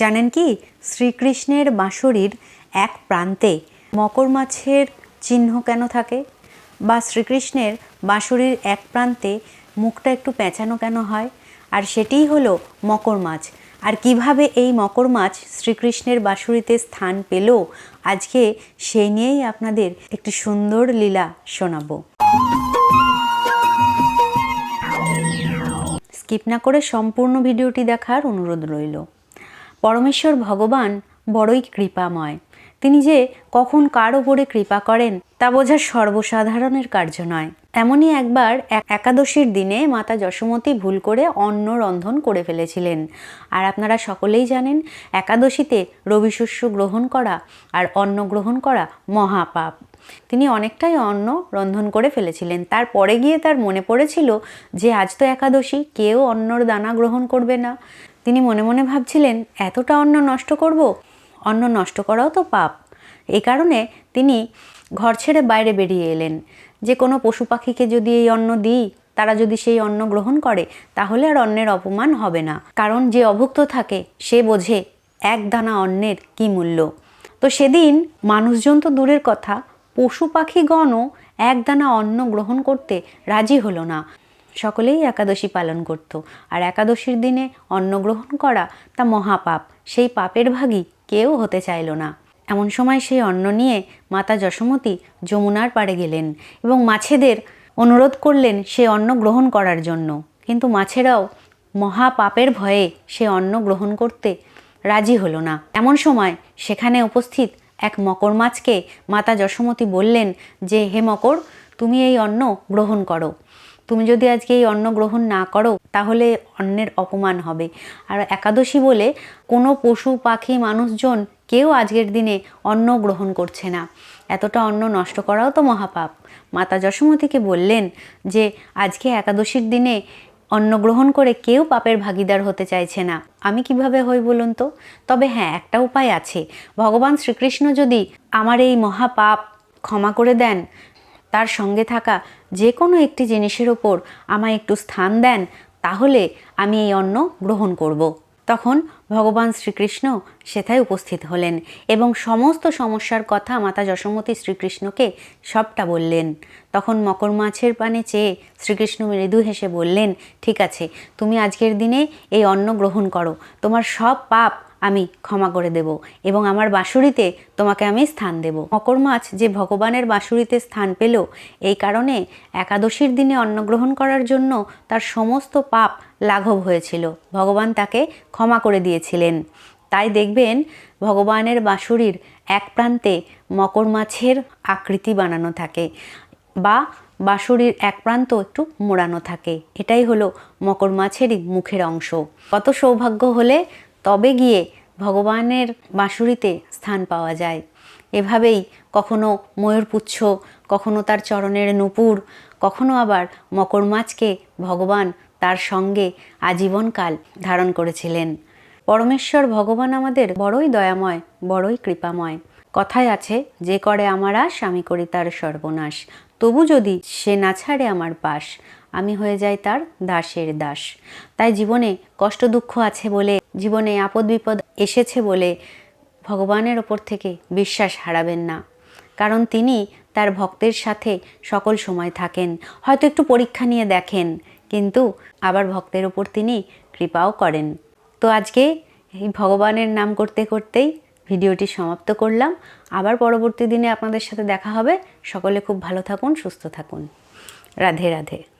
জানেন কি? শ্রীকৃষ্ণের বাঁশরীর এক প্রান্তে মকর মাছের চিহ্ন কেন থাকে? বা শ্রীকৃষ্ণের বাঁশরীর এক প্রান্তে মুখটা একটু পেঁচানো কেন হয়? আর সেটিই হলো মকর মাছ। আর কীভাবে এই মকর মাছ শ্রীকৃষ্ণের বাঁশুরিতে স্থান পেল, আজকে সেই নিয়েই আপনাদের একটি সুন্দর লীলা শোনাবো। স্কিপ না করে সম্পূর্ণ ভিডিওটি দেখার অনুরোধ রইল। পরমেশ্বর ভগবান বড়ই কৃপাময়। তিনি যে কখন কার ওপরে কৃপা করেন, তা বোঝা সর্বসাধারণের কার্য নয়। এমনই একবার একাদশীর দিনে মাতা যশোমতী ভুল করে অন্ন রন্ধন করে ফেলেছিলেন। আর আপনারা সকলেই জানেন, একাদশীতে রবিশস্য গ্রহণ করা আর অন্ন গ্রহণ করা মহাপাপ। তিনি অনেকটাই অন্ন রন্ধন করে ফেলেছিলেন। তারপরে গিয়ে তার মনে পড়েছিল যে, আজ তো একাদশী, কেউ অন্নর দানা গ্রহণ করবে না। তিনি মনে মনে ভাবছিলেন, এতটা অন্ন নষ্ট করব? অন্ন নষ্ট করাও তো পাপ। এই কারণে তিনি ঘর ছেড়ে বাইরে বেরিয়ে এলেন। যে কোনো পশু পাখিকে যদি এই অন্ন দিই, তারা যদি সেই অন্ন গ্রহণ করে, তাহলে আর অন্নের অপমান হবে না। কারণ যে অভুক্ত থাকে, সে বোঝে এক দানা অন্নের কি মূল্য। তো সেদিন মানুষজন তো দূরের কথা, পশু পাখিগণও এক দানা অন্ন গ্রহণ করতে রাজি হলো না। সকলেই একাদশী পালন করত। আর একাদশীর দিনে অন্ন গ্রহণ করা তা মহাপাপ। সেই পাপের ভাগই কেউ হতে চাইল না। এমন সময় সেই অন্ন নিয়ে মাতা যশোমতী যমুনার পাড়ে গেলেন এবং মাছেদের অনুরোধ করলেন সে অন্ন গ্রহণ করার জন্য। কিন্তু মাছেরাও মহাপাপের ভয়ে সে অন্ন গ্রহণ করতে রাজি হলো না। এমন সময় সেখানে উপস্থিত এক মকর মাছকে মাতা যশোমতী বললেন যে, হে মকর, তুমি এই অন্ন গ্রহণ করো। তুমি যদি আজকে এই অন্ন গ্রহণ না করো, তাহলে অন্নের অপমান হবে। আর একাদশী বলে কোনো পশু, পাখি, মানুষজন কেউ আজকের দিনে অন্ন গ্রহণ করছে না। এতটা অন্ন নষ্ট করাও তো মহাপাপ। মাতা যশোমতীকে বললেন যে, আজকে একাদশীর দিনে অন্ন গ্রহণ করে কেউ পাপের ভাগিদার হতে চাইছে না। আমি কীভাবে হই বলুন তো? তবে হ্যাঁ একটা উপায় আছে। ভগবান শ্রীকৃষ্ণ যদি আমার এই মহাপাপ ক্ষমা করে দেন তার সঙ্গে থাকা যে কোনো একটি জিনিসের ওপর আমায় একটু স্থান দেন, তাহলে আমি এই অন্ন গ্রহণ করব। তখন ভগবান শ্রীকৃষ্ণ সেথায় উপস্থিত হলেন এবং সমস্ত সমস্যার কথা মাতা যশোমতী শ্রীকৃষ্ণকে সবটা বললেন তখন মকর মাছের পানে চেয়ে শ্রীকৃষ্ণ মৃদু হেসে বললেন, ঠিক আছে, তুমি আজকের দিনে এই অন্ন গ্রহণ করো তোমার সব পাপ আমি ক্ষমা করে দেব এবং আমার বাঁশুরিতে তোমাকে আমি স্থান দেব। মকর মাছ যে ভগবানের বাঁশুরিতে স্থান পেল, এই কারণে একাদশীর দিনে অন্নগ্রহণ করার জন্য তার সমস্ত পাপ লাঘব হয়েছিল। ভগবান তাকে ক্ষমা করে দিয়েছিলেন। তাই দেখবেন ভগবানের বাঁশুরির এক প্রান্তে মকর মাছের আকৃতি বানানো থাকে বা বাঁশুরির এক প্রান্ত একটু মোড়ানো থাকে। এটাই হলো মকর মাছেরই মুখের অংশ। কত সৌভাগ্য হলে তবে গিয়ে ভগবানের বাঁশুরিতে স্থান পাওয়া যায়। এভাবেই কখনো ময়ূরপুচ্ছ কখনো তার চরণের নুপুর, কখনো আবার মকর মাছকে ভগবান তার সঙ্গে আজীবনকাল ধারণ করেছিলেন। পরমেশ্বর ভগবান আমাদের বড়ই দয়াময়, বড়ই কৃপাময়। কথায় আছে, যে করে আমার আশ, আমি করি তার সর্বনাশ। তবু যদি সে না ছাড়ে আমার পাশ আমি হয়ে যাই তার দাসের দাস। তাই জীবনে কষ্ট দুঃখ আছে বলে, জীবনে আপদ বিপদ এসেছে বলে ভগবানের ওপর থেকে বিশ্বাস হারাবেন না। কারণ তিনি তার ভক্তের সাথে সকল সময় থাকেন, হয়তো একটু পরীক্ষা নিয়ে দেখেন, কিন্তু আবার ভক্তের ওপর তিনি কৃপাও করেন। তো আজকে এই ভগবানের নাম করতে করতেই ভিডিওটি সমাপ্ত করলাম। আবার পরবর্তী দিনে আপনাদের সাথে দেখা হবে। সকলে খুব ভালো থাকুন, সুস্থ থাকুন। রাধে রাধে।